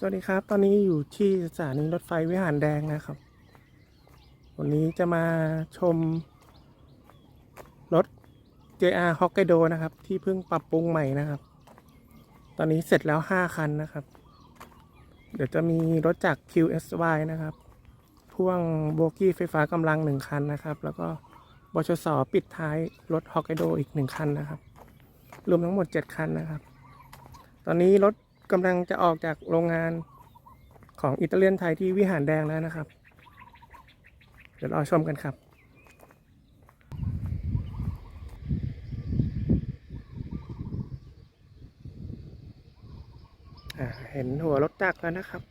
สวัสดีครับ ตอนนี้อยู่ที่สถานีรถไฟวิหารแดงนะครับ วันนี้จะมาชม รถ JR Hokkaido นะครับ ที่เพิ่งปรับปรุงใหม่นะครับ ตอนนี้เสร็จแล้ว 5 คันนะครับ เดี๋ยวจะมีรถจาก QSY นะครับ พ่วงโบกี้ไฟฟ้ากำลัง 1 คันนะครับ แล้วก็บชสปิดท้ายรถ Hokkaido อีก 1 คันนะครับ รวมทั้งหมด 7 คันนะครับ ตอนนี้รถ กำลังจะออกจากโรงงานของอิตาเลียนไทยที่วิหารแดงแล้วนะครับ เดี๋ยวรอชมกันครับเห็นหัวรถจักรแล้วนะครับ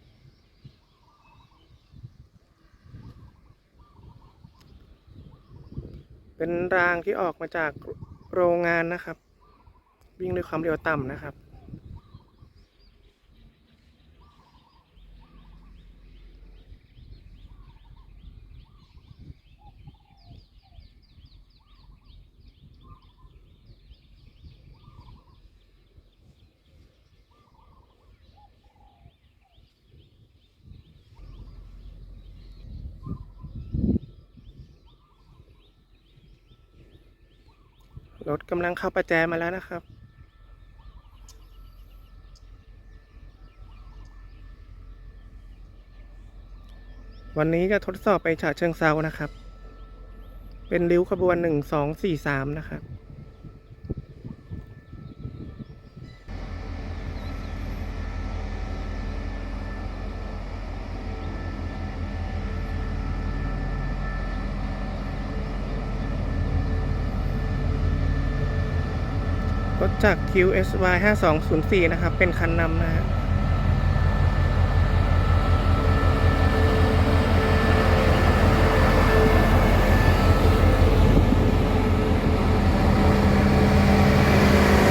เป็นรางที่ออกมาจากโรงงานนะครับ วิ่งด้วยความเร็วต่ำนะครับ รถกำลังเข้าประแจมาแล้วนะครับ วันนี้จะทดสอบไปฉะเชิงเซานะครับ เป็นริ้วขบวนหนึ่งสองสี่สามนะครับ จาก QSY 5204 นะครับ เป็นคันนำนะฮะ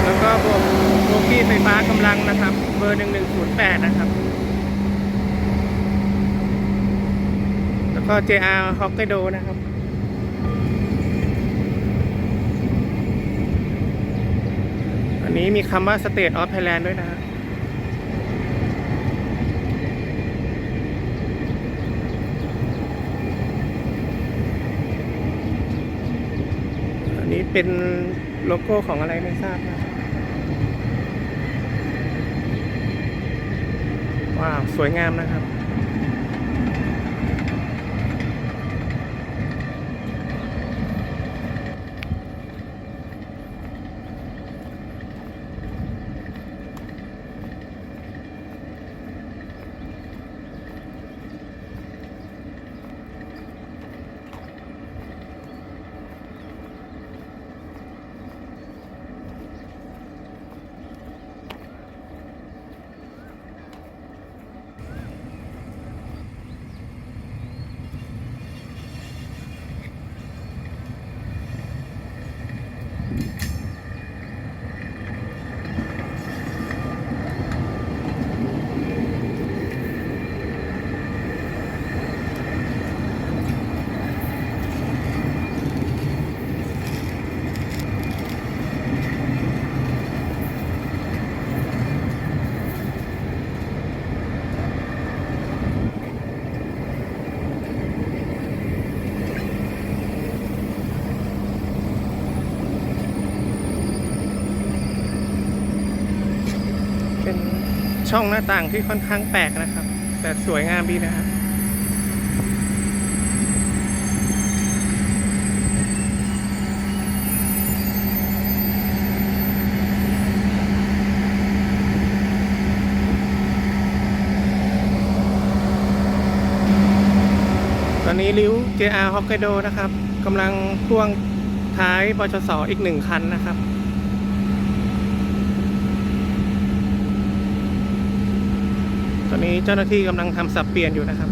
แล้วก็บวกโบกี้ไฟฟ้ากำลังนะครับ เบอร์ 1108 นะครับ แล้วก็ JR Hokkaido นะครับ นี้มีคำว่า State of Thailand ด้วยนะอันนี้เป็นโลโก้ของอะไรไม่ทราบนะว้าว สวยงามนะครับ เป็น ช่องหน้าต่างที่ค่อนข้างแปลกนะครับ แต่สวยงามดีนะครับตอนนี้ริ้ว JR Hokkaido นะครับกำลังพ่วงท้ายบชสอีกหนึ่งคันนะครับ อนนี้เจ้าหน้าที่กำลังทำสับเปลี่ยนอยู่นะครับ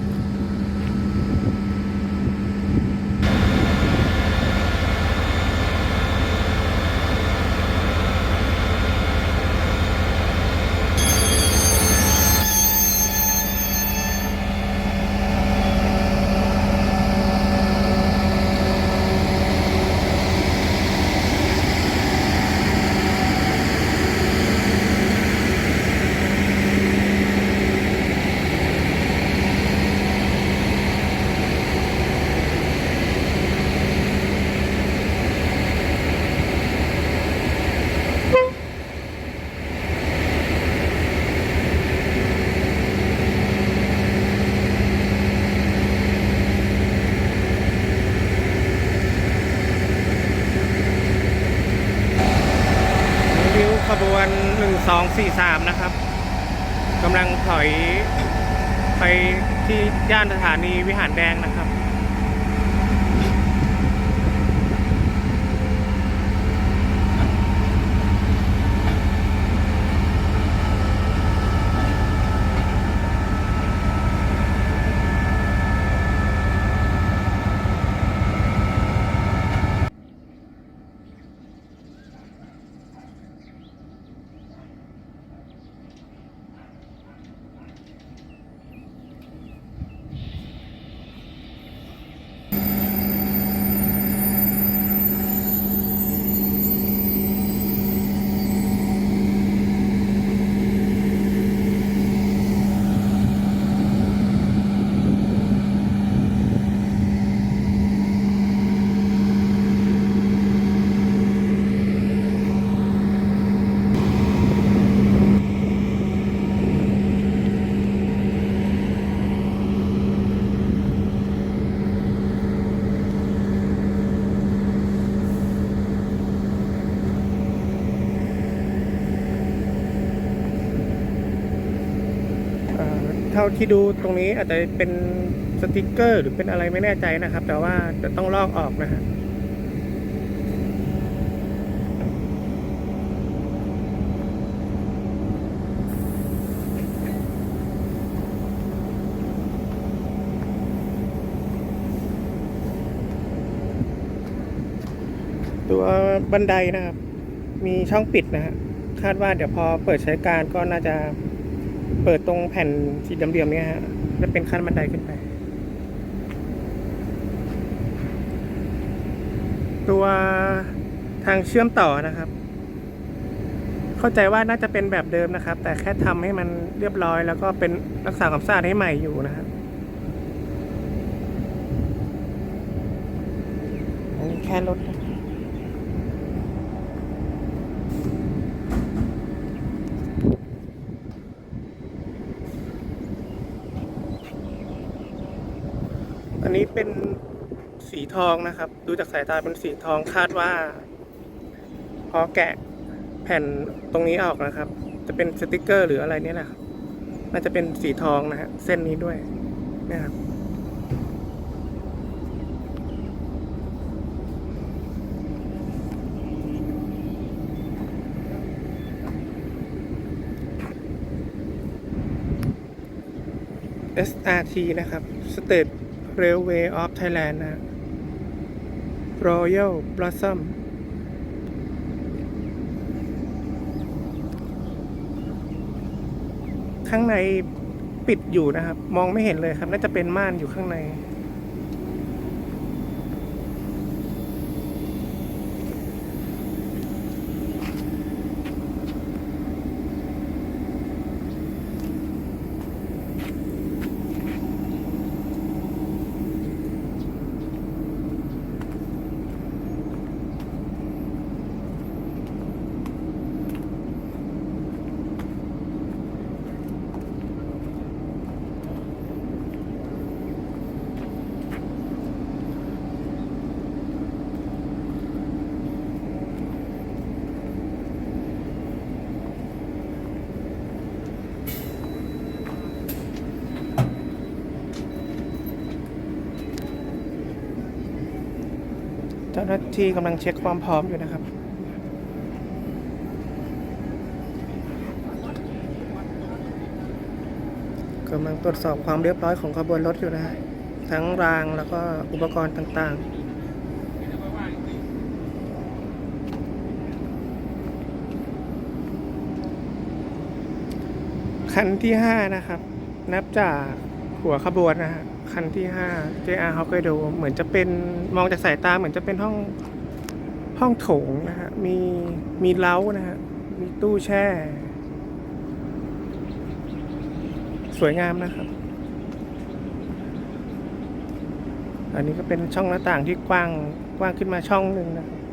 องสี่สามนะครับกำลังถอยไปที่ย่านสถานีวิหารแดงนะครับ เอ่อ เท่าที่ดูตรงนี้อาจจะเป็นสติกเกอร์ หรือเป็นอะไรไม่แน่ใจนะครับ แต่ว่าจะต้องลอกออกนะฮะตัวบันไดนะครับ มีช่องปิดนะฮะคาดว่าเดี๋ยวพอเปิดใช้การก็น่าจะ เปิดตรงแผ่นสีดำๆเนี่ยฮะจะเป็นขั้นบันไดขึ้นไป ตัวทางเชื่อมต่อนะครับ เข้าใจว่าน่าจะเป็นแบบเดิมนะครับ แต่แค่ทำให้มันเรียบร้อย แล้วก็เป็นรักษาความสะอาดให้ใหม่อยู่นะครับอันนี้แค่รถ นี้เป็นสีทองนะครับ ดูจากสายตาเป็นสีทองคาดว่า พอแกะแผ่นตรงนี้ออกนะครับ จะเป็นสติกเกอร์หรืออะไรเนี่ยแหละครับน่าจะเป็นสีทองนะฮะเส้นนี้ด้วยนะครับ SRT นะครับ State Railway of Thailand นะ Royal Blossom ข้างในปิดอยู่นะครับ มองไม่เห็นเลยครับ น่าจะเป็นม่านอยู่ข้างใน เจ้าหน้าที่กำลังเช็คความพร้อมอยู่นะครับ กำลังตรวจสอบความเรียบร้อยของขบวนรถอยู่นะฮะทั้งรางแล้วก็อุปกรณ์ต่างๆคันที่ห้านะครับ นับจากหัวขบวนนะฮะ คันที่ห้า JR Hokkaido เหมือนจะเป็นมองจากสายตาเหมือนจะเป็นห้องห้องโถงนะฮะมีมีเล้านะฮะมีตู้แช่ สวยงามนะครับ อันนี้ก็เป็นช่องหน้าต่างที่กว้างกว้างขึ้นมาช่องหนึ่งนะครับ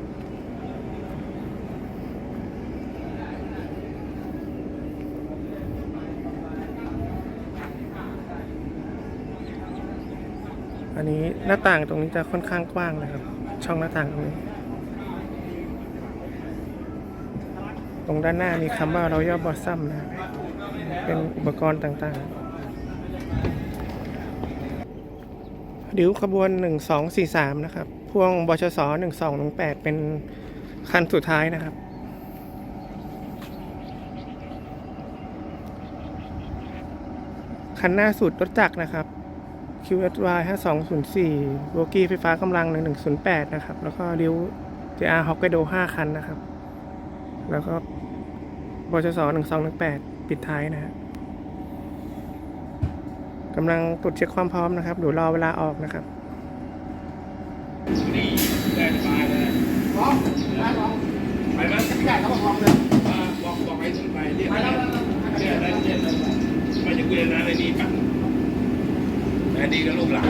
อันนี้หน้าต่างตรงนี้จะค่อนข้างกว้างนะครับ ช่องหน้าต่างตรงนี้ ตรงด้านหน้ามีคำว่าเราย่อบอสซัมนะ เป็นอุปกรณ์ต่างๆ ดิวขบวน 1243 นะครับ พ่วงบชส1218 เป็นคันสุดท้ายนะครับคันหน้าสุดรถจักรนะครับ QSY 5204โบกี้ไฟฟ้ากำลัง 1108 นะครับ แล้วก็ดิว JR Hokkaido 5 คันนะครับ แล้วก็บชส1218 ปิดท้ายนะฮะกำลังตรวจเช็คความพร้อมนะครับเดี๋ยวรอเวลาออกนะครับนี่ได้สบายเลยพร้อมได้พร้อมไปไหมพี่ใหญ่เขาบอกพร้อมเลยมาบอกบอกให้ถึงไปเรียกอะไรเรียกอะไรเรียกอะไรไปจะคุยนะในนี้กัน แต่ดีกับลูกหลาน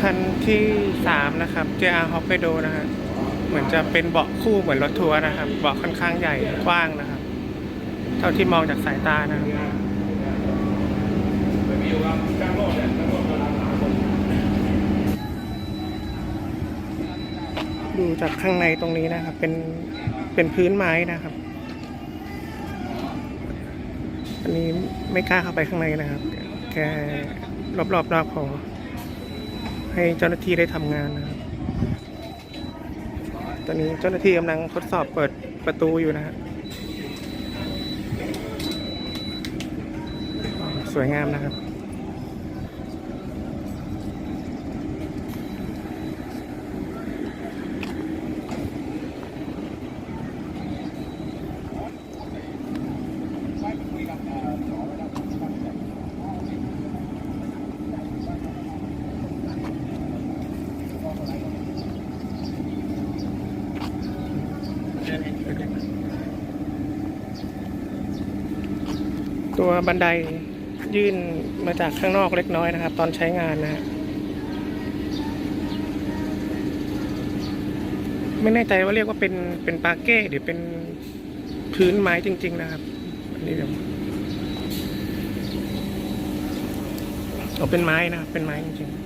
คันที่3นะครับ JR Hokkaido นะฮะเหมือนจะเป็นเบาะคู่เหมือนรถทัวร์นะครับเบาะค่อนข้างใหญ่กว้างนะครับ เท่าที่มองจากสายตานะครับดูจากข้างในตรงนี้นะครับ เป็นเป็นพื้นไม้นะครับ อันนี้ไม่กล้าเข้าไปข้างในนะครับ แค่รอบๆรอบพอให้เจ้าหน้าที่ได้ทำงานนะครับ ตอนนี้เจ้าหน้าที่กำลังทดสอบเปิดประตูอยู่นะฮะสวยงามนะครับ ตัวบันไดยื่นมาจากข้างนอกเล็กน้อยนะครับ ตอนใช้งานนะ ไม่แน่ใจว่าเรียกว่าเป็นเป็นปาเก้หรือเป็นพื้นไม้จริง ๆ นะครับ อันนี้เดี๋ยวเอาเป็นไม้นะครับเป็นไม้จริงๆ